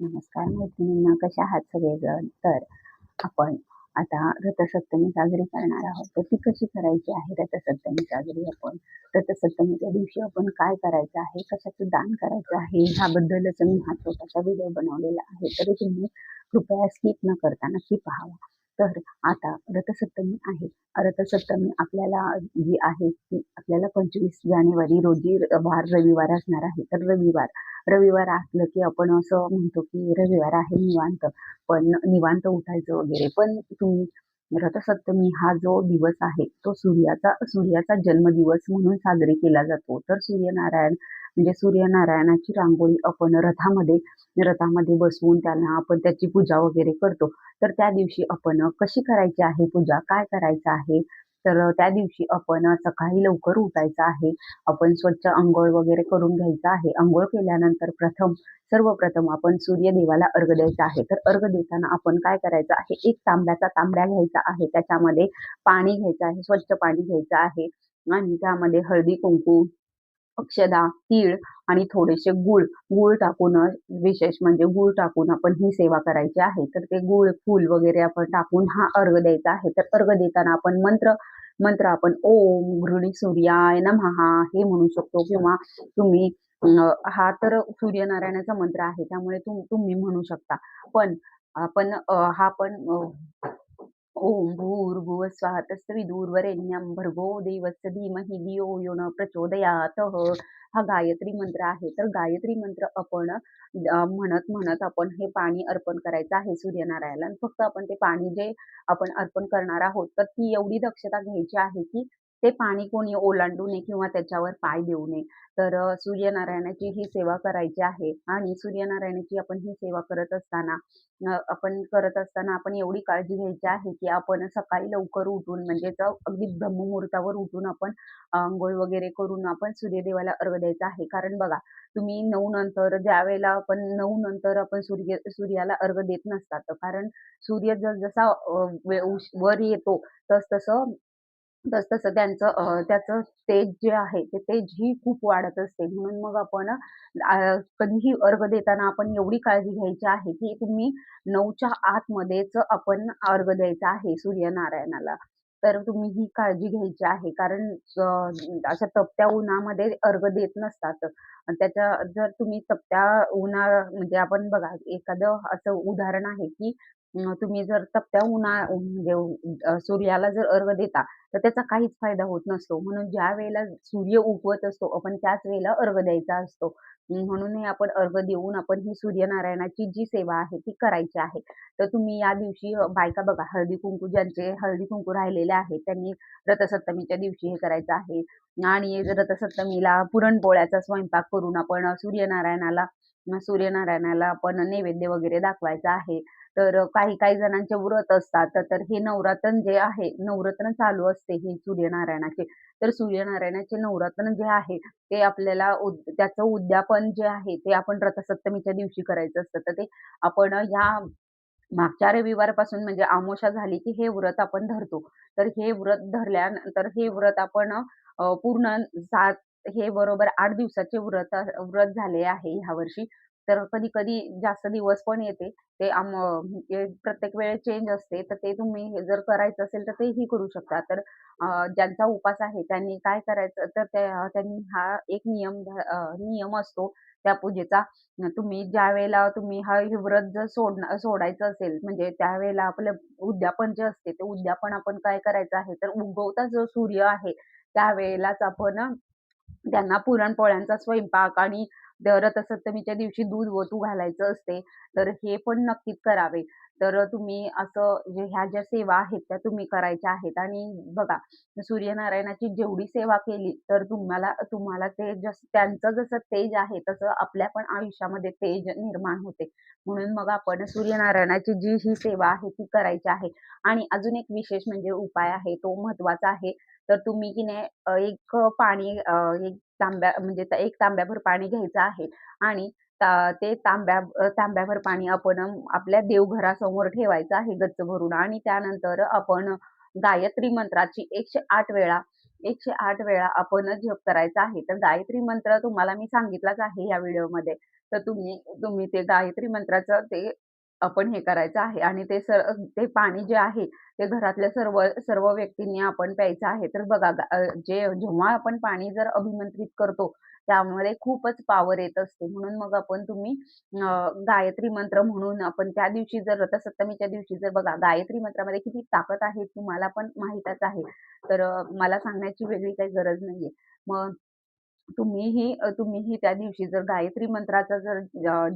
नमस्कार मैत्रिणींना कशा आहात सगळेजण? तर आपण आता रथसप्तमी साजरी करणार आहोत. तर ती कशी करायची आहे रथसप्तमी साजरी आपण? रथसप्तमीच्या दिवशी आपण काय करायचं आहे? कशाचं दान करायचं आहे? ह्याबद्दलच मी हा छोटासा व्हिडिओ बनवलेला आहे. तरी तुम्ही कृपया स्किप न करता नक्की पाहावा. तर आता रथसप्तमी आहे. रथसप्तमी आपल्याला जी आहे ती आपल्याला पंचवीस जानेवारी रोजी वार रविवार असणार आहे. तर रविवार रविवार असलं की आपण असं म्हणतो की रविवार आहे निवांत. पण निवांत उठायचं वगैरे. पण तुम्ही रथसप्तमी हा जो दिवस आहे तो सूर्याचा सूर्याचा जन्मदिवस म्हणून साजरी केला जातो. तर सूर्यनारायण म्हणजे सूर्यनारायणाची रांगोळी आपण रथामध्ये रथामध्ये बसवून त्यांना आपण त्याची पूजा वगैरे करतो. तर त्या दिवशी आपण कशी करायची आहे पूजा? काय करायचं आहे? तर त्या दिवशी आपण सकाळी लवकर उठायचं आहे. आपण स्वच्छ अंघोळ वगैरे करून घ्यायचं आहे. अंघोळ केल्यानंतर प्रथम सर्वप्रथम आपण सूर्यदेवाला अर्घ द्यायचा आहे. तर अर्घ देताना आपण काय करायचं आहे? एक तांब्याचा तांब्या घ्यायचा आहे. त्याच्यामध्ये पाणी घ्यायचं आहे. स्वच्छ पाणी घ्यायचं आहे. आणि त्यामध्ये हळदी कुंकू अक्षदा तीळ आणि थोडेसे गुळ. गुळ टाकून विशेष म्हणजे गुळ टाकून आपण ही सेवा करायची आहे. तर ते गुळ फूल वगैरे आपण टाकून हा अर्घ द्यायचा आहे. तर अर्घ देताना आपण मंत्र मंत्र आपण ओम गृणी सूर्याय नमहा हे म्हणू शकतो. किंवा तुम्ही हा तर सूर्यनारायणाचा मंत्र आहे त्यामुळे तुम्ही म्हणू शकता. पण आपण हा पण ओम भूर्भुव स्वः तत्सवितुर्वरेण्यं भर्गो देवस्य धीमहि धियो यो न प्रचोदयात। हा गायत्री मंत्र आहे. तर गायत्री मंत्र आपण म्हणत म्हणत आपण हे पाणी अर्पण करायचं आहे सूर्यनारायणाला. आणि फक्त आपण ते पाणी जे आपण अर्पण करणार आहोत तर ती एवढी दक्षता घ्यायची आहे की ते पाणी कोणी ओलांडू नये किंवा त्याच्यावर पाय देऊ नये. तर सूर्यनारायणाची ही सेवा करायची आहे आणि सूर्यनारायणाची आपण ही सेवा करत असताना आपण करत असताना आपण एवढी काळजी घ्यायची आहे की आपण सकाळी लवकर उठून म्हणजेच अगदी ब्रह्ममुहूर्तावर उठून आपण आंघोळ वगैरे करून आपण सूर्यदेवाला अर्घ द्यायचा आहे. कारण बघा तुम्ही नऊ नंतर ज्यावेळेला आपण नऊ नंतर आपण सूर्य सूर्याला अर्घ देत नसतात कारण सूर्य जस जसा वर येतो तस तसं तसतसं त्यांचं त्याचं तेज जे आहे ते तेज ही खूप वाढत असते. म्हणून मग आपण कधीही अर्घ देताना आपण एवढी काळजी घ्यायची आहे की तुम्ही नऊच्या आतमध्येच आपण अर्घ द्यायचा आहे सूर्यनारायणाला. तर तुम्ही ही काळजी घ्यायची आहे. कारण अशा तपत्या उन्हामध्ये अर्घ देत नसतात. त्याच्या जर तुम्ही तपत्या उन्हा म्हणजे आपण बघा एखादं असं उदाहरण आहे की तुम्ही जर तपत्या उन्हा म्हणजे सूर्याला जर अर्घ देता तर त्याचा काहीच फायदा होत नसतो. म्हणून ज्या वेळेला सूर्य उगवत असतो, आपण त्याच वेळेला अर्घ द्यायचा असतो. म्हणूनही म्हणून हे आपण अर्घ देऊन आपण ही सूर्यनारायणाची जी सेवा आहे ती करायची आहे. तर तुम्ही या दिवशी बायका बघा हळदी-कुंकू ज्यांचे हळदी-कुंकू राहिलेले आहेत, त्यांनी रथसप्तमीच्या दिवशी हे करायचं आहे आणि रथसप्तमीला पुरणपोळ्याचा स्वयंपाक करून आपण सूर्यनारायणाला सूर्यनारायणाला आपण नैवेद्य वगैरे दाखवायचा आहे. तर काही काही जणांचे व्रत असतात. तर तर हे नवरात्र जे आहे, नवरात्र चालू असते हे सूर्यनारायणाचे तर सूर्यनारायणाचे नवरात्र जे आहे, ते आपल्याला उद त्याचं उद्यापन जे आहे, ते आपण रथसप्तमीच्या दिवशी करायचं असतं. तर ते आपण ह्या मागच्या रविवारपासून म्हणजे आमोशा झाली, की हे व्रत आपण धरतो. तर हे व्रत धरल्यानंतर हे व्रत आपण पूर्ण सात हे बरोबर आठ दिवसाचे व्रत व्रत झाले आहे ह्या वर्षी तर कधी-कधी जास्त दिवस पण येते. ते आम प्रत्येक वेळेस चेंज असते. तर ते तुम्ही हे जर करायचं असेल तर तेही करू शकता. तर ज्यांचा उपास आहे त्यांनी काय करायचं तर त्या त्यांनी हा एक नियम नियम असतो त्या पूजेचा. तुम्ही तुम्ही ज्यावेळेला तुम्ही हा हे व्रत जर सोड सोडायचं असेल म्हणजे त्यावेळेला आपलं उद्यापन जे असते ते उद्यापन आपण काय करायचं आहे तर उगवता जो सूर्य आहे त्यावेळेलाच आपण त्यांना पुरणपोळ्यांचा स्वयंपाक आणि द त्या दिवशी दूध ओतू घालायचं असते. तर हे पण नक्कीच करावे. तर तुम्ही असं ह्या ज्या सेवा आहेत त्या तुम्ही करायच्या आहेत आणि बघा सूर्यनारायणाची जेवढी सेवा केली तर तुम्हाला तुम्हाला ते जस त्यांचं जसं तेज आहे तसं आपल्या पण आयुष्यामध्ये तेज निर्माण होते. म्हणून मग आपण सूर्यनारायणाची जी ही सेवा आहे ती करायची आहे. आणि अजून एक विशेष म्हणजे उपाय आहे तो महत्त्वाचा आहे. तर तुम्ही की नाही एक पाणी एक तांब्या म्हणजे एक तांब्याभर पाणी घ्यायचं आहे आणि ते तांब्या तांब्याभर पाणी आपण आपल्या देवघरासमोर ठेवायचं आहे गच्च भरून आणि त्यानंतर आपण गायत्री मंत्राची 108 वेळा 108 वेळा आपण जप करायचा आहे. तर गायत्री मंत्र तुम्हाला मी सांगितलाच आहे या व्हिडिओमध्ये. तर तुम्ही तुम्ही ते गायत्री मंत्राचं ते आपण हे करायचं आहे आणि ते सर ते पाणी जे आहे ते घरातल्या सर्व सर्व व्यक्तींनी आपण प्यायचं आहे. तर बघा जे जेव्हा आपण पाणी जर अभिमंत्रित करतो, त्यामध्ये खूपच पॉवर येत असते. म्हणून मग आपण तुम्ही गायत्री मंत्र म्हणून आपण त्या दिवशी जर रथसप्तमीच्या दिवशी जर बघा गायत्री मंत्रामध्ये किती ताकद आहे तुम्हाला पण माहीतच आहे. तर मला सांगण्याची वेगळी काही गरज नाहीये. मग तुम्हीही तुम्हीही त्या दिवशी जर गायत्री मंत्राचा जर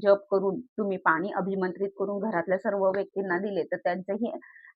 जप करून तुम्ही पाणी अभिमंत्रित करून घरातल्या सर्व व्यक्तींना दिले, तर त्यांचंही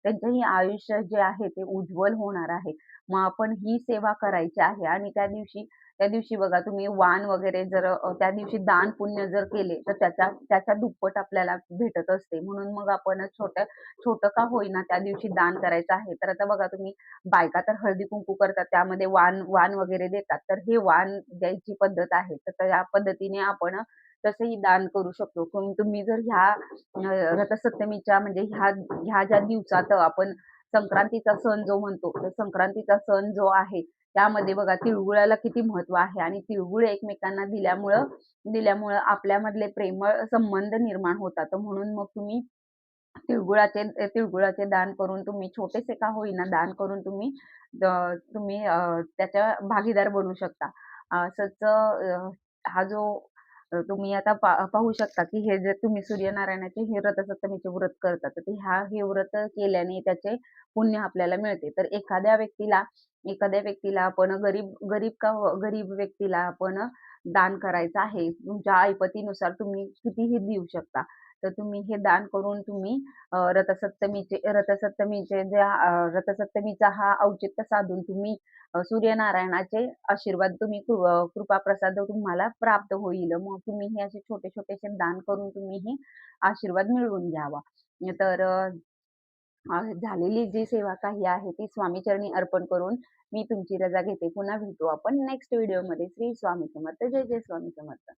त्यांचंही आयुष्य जे आहे ते उज्ज्वल होणार आहे. मग आपण ही सेवा करायची आहे आणि त्या दिवशी त्या दिवशी बघा तुम्ही वाण वगैरे जर त्या दिवशी दान पुण्य जर केले, तर त्याचा त्याच्या दुप्पट आपल्याला भेटत असते. म्हणून मग आपण छोट्या छोटं का होईना त्या दिवशी दान करायचं आहे. तर आता बघा तुम्ही बायका तर हळदी-कुंकू करतात, त्यामध्ये वाण वाण वगैरे देतात. तर हे वाण द्यायची पद्धत आहे. तर त्या पद्धतीने आपण तसंही दान करू शकतो. तुम्ही जर ह्या रथसप्तमीच्या म्हणजे ह्या ह्या ज्या दिवसात आपण संक्रांतीचा सण जो म्हणतो, तर संक्रांतीचा सण जो आहे, त्यामध्ये बघा तिळगुळाला किती महत्त्व आहे आणि तिळगुळ एकमेकांना दिल्यामुळं दिल्यामुळं आपल्यामधले प्रेमळ संबंध निर्माण होतात. म्हणून मग तुम्ही तिळगुळाचे तिळगुळाचे दान करून तुम्ही छोटेसे का होईना दान करून तुम्ही तुम्ही त्याच्या भागीदार बनू शकता. असंच हा जो तर तुम्ही आता पाहू शकता, की हे जे तुम्ही सूर्यनारायणाचे हे रथसप्तमीचे व्रत करता, तर ते ह्या हे व्रत केल्याने त्याचे पुण्य आपल्याला मिळते. तर एखाद्या व्यक्तीला एखाद्या व्यक्तीला आपण गरीब गरीब का गरीब व्यक्तीला आपण दान करायचं आहे. तुमच्या ऐपतीनुसार तुम्ही कितीही देऊ शकता. तर तुम्ही हे दान करून तुम्ही रथसप्तमीचे रथसप्तमीचे जे रथसप्तमीचा हा औचित्य साधून तुम्ही सूर्यनारायणाचे आशीर्वाद तुम्ही कृपा प्रसाद तुम्हाला प्राप्त होईल. मग तुम्ही हे असे छोटे-छोटेसे दान करून तुम्ही हे आशीर्वाद मिळवून घ्यावा. तर झालेली जी सेवा काही आहे ती स्वामीचरणी अर्पण करून मी तुमची रजा घेते. पुन्हा भेटू आपण नेक्स्ट व्हिडिओमध्ये. श्री स्वामी समर्थ. जय जय स्वामी समर्थ.